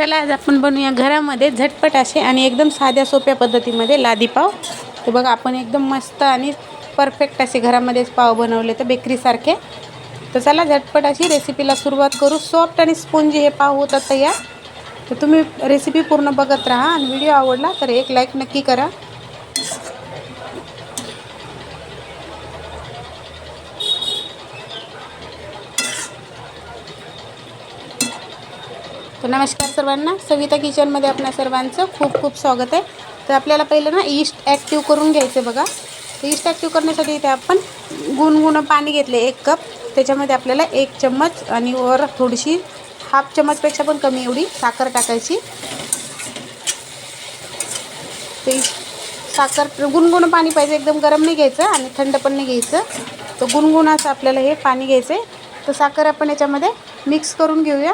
चला आज आपण बनवूया घरामध्ये झटपट असे आणि एकदम साध्या सोप्या पद्धतीमध्ये लादी पाव. बघा आपण एकदम मस्त आणि परफेक्ट असे घरामध्येच पाव बनवले तर बेकरीसारखे. तर चला झटपट अशी रेसिपीला सुरुवात करू. सॉफ्ट आणि स्पोंजी हे पाव होतात तयार. तर तुम्ही रेसिपी पूर्ण बघत राहा आणि व्हिडिओ आवडला तर एक लाईक नक्की करा. तर नमस्कार सर्वांना. सविता किचनमध्ये आपल्या सर्वांचं खूप खूप स्वागत आहे. तर आपल्याला पहिलं ना ईस्ट ॲक्टिव्ह करून घ्यायचं बघा. तर ईस्ट ॲक्टिव्ह करण्यासाठी इथे आपण गुणगुण पाणी घेतले एक कप त्याच्यामध्ये आपल्याला एक चम्मच आणि वर थोडीशी हाफ चम्मचपेक्षा पण कमी एवढी साखर टाकायची. ते साखर गुणगुण पाणी पाहिजे एकदम गरम नाही घ्यायचं आणि थंड पण नाही घ्यायचं. तर गुणगुणाचं आपल्याला हे पाणी घ्यायचं आहे तर साखर आपण याच्यामध्ये मिक्स करून घेऊया.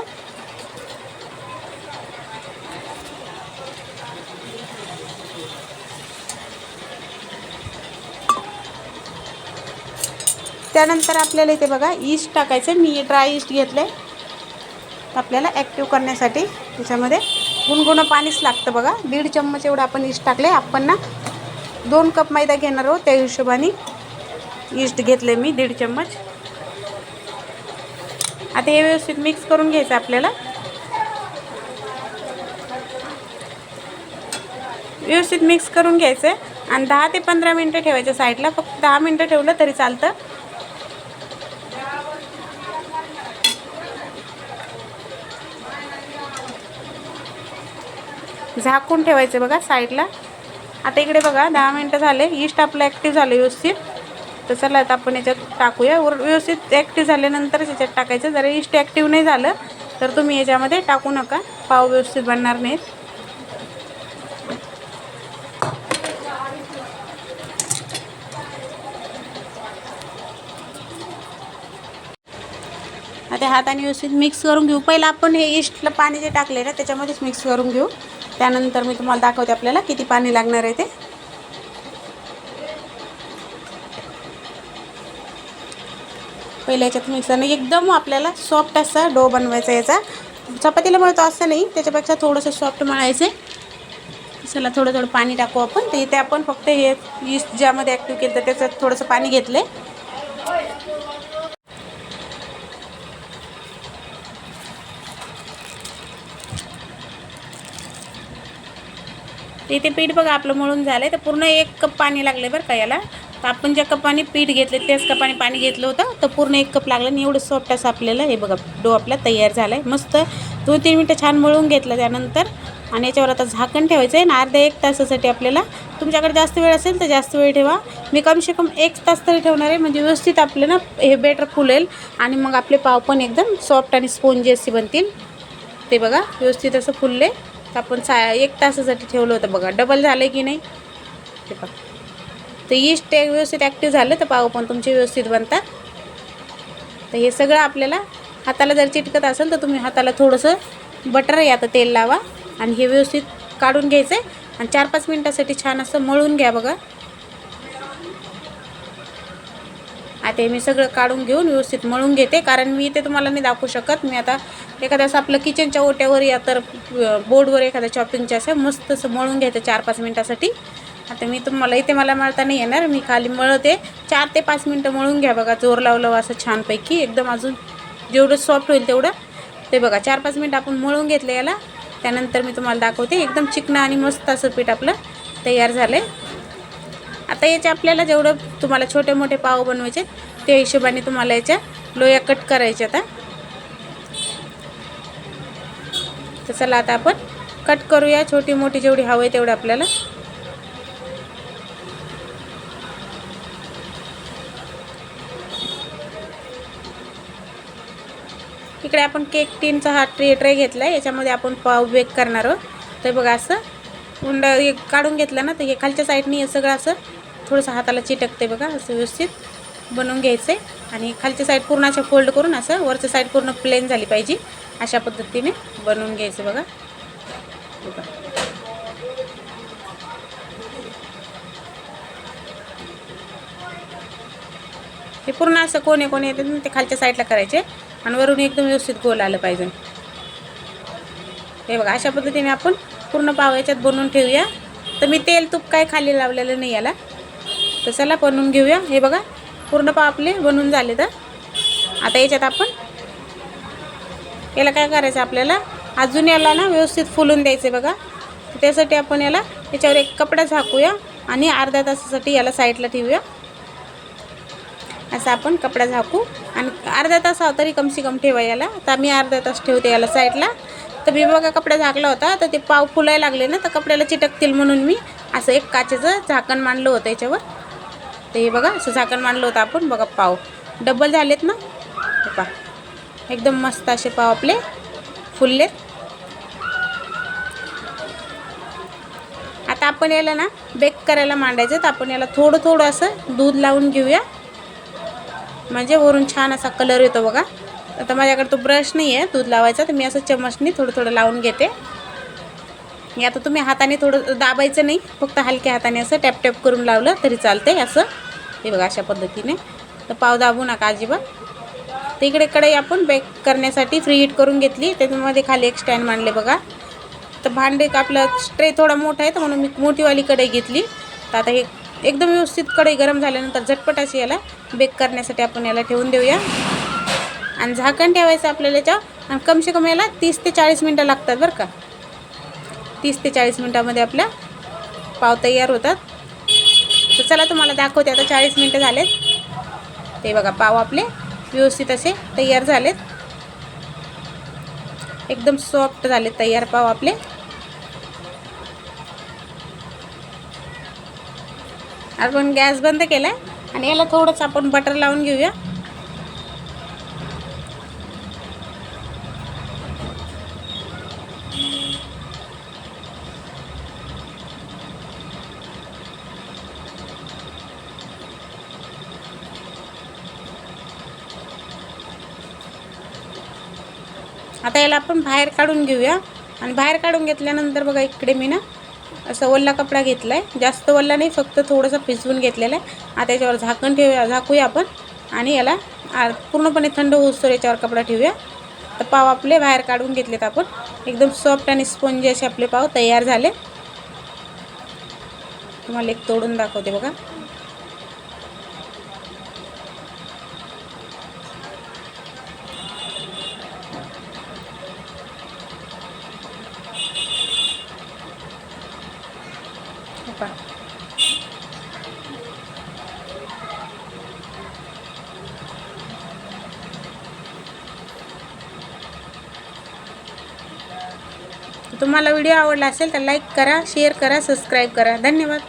त्यानंतर आपल्याला इथे बघा ईस्ट टाकायचं. मी ड्राय ईस्ट घेतलं आहे आपल्याला ॲक्टिव्ह करण्यासाठी त्याच्यामध्ये गुणगुणं पाणीच लागतं बघा. दीड चम्मच एवढं आपण ईस्ट टाकले आपण ना दोन कप मैदा घेणार आहोत. त्या हिशोबाने ईस्ट घेतले मी दीड चम्मच. आता हे व्यवस्थित मिक्स करून घ्यायचं आपल्याला. व्यवस्थित मिक्स करून घ्यायचं. आहे आणि दहा ते पंधरा मिनटं ठेवायचं साईडला फक्त दहा मिनटं ठेवलं तरी चालतं. झाकून ठेवायचं बघा साईडला. आता इकडे बघा दहा मिनटं झाले. ईस्ट आपलं ॲक्टिव्ह झालं व्यवस्थित. तर चला आता आपण याच्यात टाकूया. वर व्यवस्थित ॲक्टिव्ह झाल्यानंतरच याच्यात टाकायचं. जर ईस्ट ॲक्टिव्ह नाही झालं तर तुम्ही याच्यामध्ये टाकू नका. पाव व्यवस्थित बनणार नाहीत. आता हाताने व्यवस्थित मिक्स करून घेऊ. पहिलं आपण हे ईस्टला पाणी जे टाकले ना त्याच्यामध्येच मिक्स करून घेऊ. त्यानंतर मी तुम्हाला दाखवते आपल्याला किती पाणी लागणार आहे ते. पहिल्या याच्यात मिक्सरने एकदम आपल्याला सॉफ्ट असा डो बनवायचा याचा. चपातीला म्हणतो असं नाही त्याच्यापेक्षा थोडंसं सॉफ्ट मळायचं. चला थोडं थोडं पाणी टाकू आपण. ते इथे आपण फक्त हे ईस्ट ज्यामध्ये ॲक्टिव्ह केलं तर त्याचं थोडंसं पाणी घेतलं आहे तर इथे पीठ बघा आपलं मळून झालं आहे तर पूर्ण एक कप पाणी लागले बरं का याला. तर आपण ज्या कपाने पीठ घेतले त्याच कपाने पाणी घेतलं होतं. तर पूर्ण एक कप लागलं आणि एवढं सॉफ्ट असं आपल्याला हे बघा डो आपला तयार झाला आहे मस्त दोन तीन मिनटं छान मळून घेतलं त्यानंतर. आणि याच्यावर आता झाकण ठेवायचं आहे आणि अर्ध्या एक तासासाठी आपल्याला तुमच्याकडे जास्त वेळ असेल तर जास्त वेळ ठेवा. मी कमसे कम एक तास तरी ठेवणार आहे म्हणजे व्यवस्थित आपलं ना हे बेटर फुलेल. आणि मग आपले पाव पण एकदम सॉफ्ट आणि स्पोंजी असे बनतील. ते बघा व्यवस्थित असं फुलले. आपण सा एक तासासाठी ठेवलं होतं बघा. डबल झालं की नाही? ते बघा तर ईस्ट एक व्यवस्थित ॲक्टिव्ह झालं तर पाव पण तुमचे व्यवस्थित बनतात. तर हे सगळं आपल्याला हाताला जर चिटकत असेल तर तुम्ही हाताला थोडंसं बटर या आता तेल लावा आणि हे व्यवस्थित काढून घ्यायचं आहे आणि चार पाच मिनटासाठी छान असं मळून घ्या बघा. आता हे मी सगळं काढून घेऊन व्यवस्थित मळून घेते कारण मी ते तुम्हाला नाही दाखवू शकत. मी आता एखाद्यास असं आपलं किचनच्या ओट्यावर या तर बोर्डवर एखाद्या चॉपिंगच्या असं मस्त असं मळून घ्यायचं चार पाच मिनटासाठी. आता मी तुम्हाला इथे मला मळता नाही येणार मी खाली मळते. चार ते पाच मिनटं मळून घ्या बघा जोर लावलं असं छानपैकी. एकदम अजून जेवढं सॉफ्ट होईल तेवढं. ते बघा चार पाच मिनटं आपण मळून घेतलं याला. त्यानंतर मी तुम्हाला दाखवते एकदम चिकणं आणि मस्त असं पीठ आपलं तयार झालं आहे आता याचे आपल्याला जेवढं तुम्हाला छोटे मोठे पाव बनवायचे त्या हिशोबाने तुम्हाला याच्या लोया कट करायच्या आता तर चला आता आपण कट करूया. छोटी मोठी जेवढी हवं आहे तेवढं आपल्याला. इकडे आपण केक टीनचा हा ट्रे ट्रे घेतला आहे याच्यामध्ये आपण पाव बेक करणार आहोत. तर बघा असं उंड हे काढून घेतलं ना तर हे खालच्या साईडनी हे सगळं असं थोडंसं हाताला चिटकते बघा असं व्यवस्थित. बनवून घ्यायचं आहे आणि खालच्या साईड पूर्ण अशा फोल्ड करून असं वरच्या साईड पूर्ण प्लेन झाली पाहिजे. अशा पद्धतीने बनवून घ्यायचं बघा. बघा हे पूर्ण असं कोणे कोणे येते ते खालच्या साईडला करायचे आणि वरून एकदम व्यवस्थित गोल आलं पाहिजे. हे बघा अशा पद्धतीने आपण पूर्ण पाव याच्यात बनवून ठेवूया. तर मी तेल तूप काय खाली लावलेलं नाही याला. तर चला बनवून घेऊया. हे बघा पूर्ण पाव आपले बनून झाले तर. आता याच्यात आपण याला काय करायचं आपल्याला? अजून याला ना व्यवस्थित फुलून द्यायचं बघा. त्यासाठी आपण याला याच्यावर एक कपडा झाकूया आणि अर्ध्या तासासाठी याला साईडला ठेवूया. असं आपण कपडा झाकू. आणि अर्धा तास तरी कमसे कम ठेवा याला. तर मी अर्धा तास ठेवते याला साईडला. तर मी बघा कपडा झाकला होता तर ते पाव फुलायला लागले ना तर कपड्याला चिटकतील म्हणून मी असं एक काचेचं झाकण मांडलं होतं याच्यावर. तर हे बघा असं झाकण मांडलं होतं आपण. बघा पाव. डबल झालेत ना? हे पा एकदम मस्त असे पाव आपले फुललेत. आता आपण याला ना बेक करायला मांडायचं तर आपण याला थोडं थोडं असं दूध लावून घेऊया. म्हणजे वरून छान असा कलर येतो बघा. आता माझ्याकडे तो ब्रश नाही आहे दूध लावायचा. तर मी असं चमचनी थोडं थोडं लावून घेते. मी आता तुम्ही हाताने थोडं दाबायचं नाही. फक्त हलक्या हाताने असं टॅप टॅप करून लावलं तरी चालते असं. हे बघा अशा पद्धतीने. तर पाव दाबू नका अजिबात. तर इकडे कढई आपण बेक करण्यासाठी फ्री हीट करून घेतली. त्याच्यामध्ये खाली एक स्टँड मांडले बघा. तर भांडे आपला स्ट्रे थोडा मोठा आहे तर म्हणून मी मोठीवाली कढई घेतली. तर आता हे एकदम व्यवस्थित कढई गरम झाल्यानंतर झटपट अशी याला बेक करण्यासाठी आपण याला ठेवून देऊया. आणि झाकण ठेवायचं आपल्याला याच्यावर. आणि कमसे कमी याला तीस ते चाळीस मिनटं लागतात बरं का. तीस ते चाळीस मिनटामध्ये आपल्या पाव तयार होतात. तर चला तुम्हाला दाखवते आता चाळीस मिनटं झालेत. ते बघा पाव आपले व्यवस्थित असे तयार झालेत. एकदम सॉफ्ट झाले तयार पाव आपले. आपण गॅस बंद केला आणि याला थोडंसं आपण बटर लावून घेऊया. आता याला आपण बाहेर काढून घेऊया. आणि बाहेर काढून घेतल्यानंतर बघा इकडे मी ना असा ओल्ला कपडा घेतला आहे जास्त ओल्ला नाही फक्त थोडंसं भिजवून घेतलेला आहे. आता याच्यावर झाकण ठेवूया झाकूया आपण. आणि याला पूर्णपणे थंड होऊसतो याच्यावर कपडा ठेवूया. तर पाव आपले बाहेर काढून घेतलेत आपण. एकदम सॉफ्ट आणि स्पंजी असे आपले पाव तयार झाले. तुम्हाला एक तोडून दाखवते बघा हे पहा. तुम्हाला व्हिडिओ आवडला असेल तर लाईक करा शेअर करा सबस्क्राईब करा. धन्यवाद.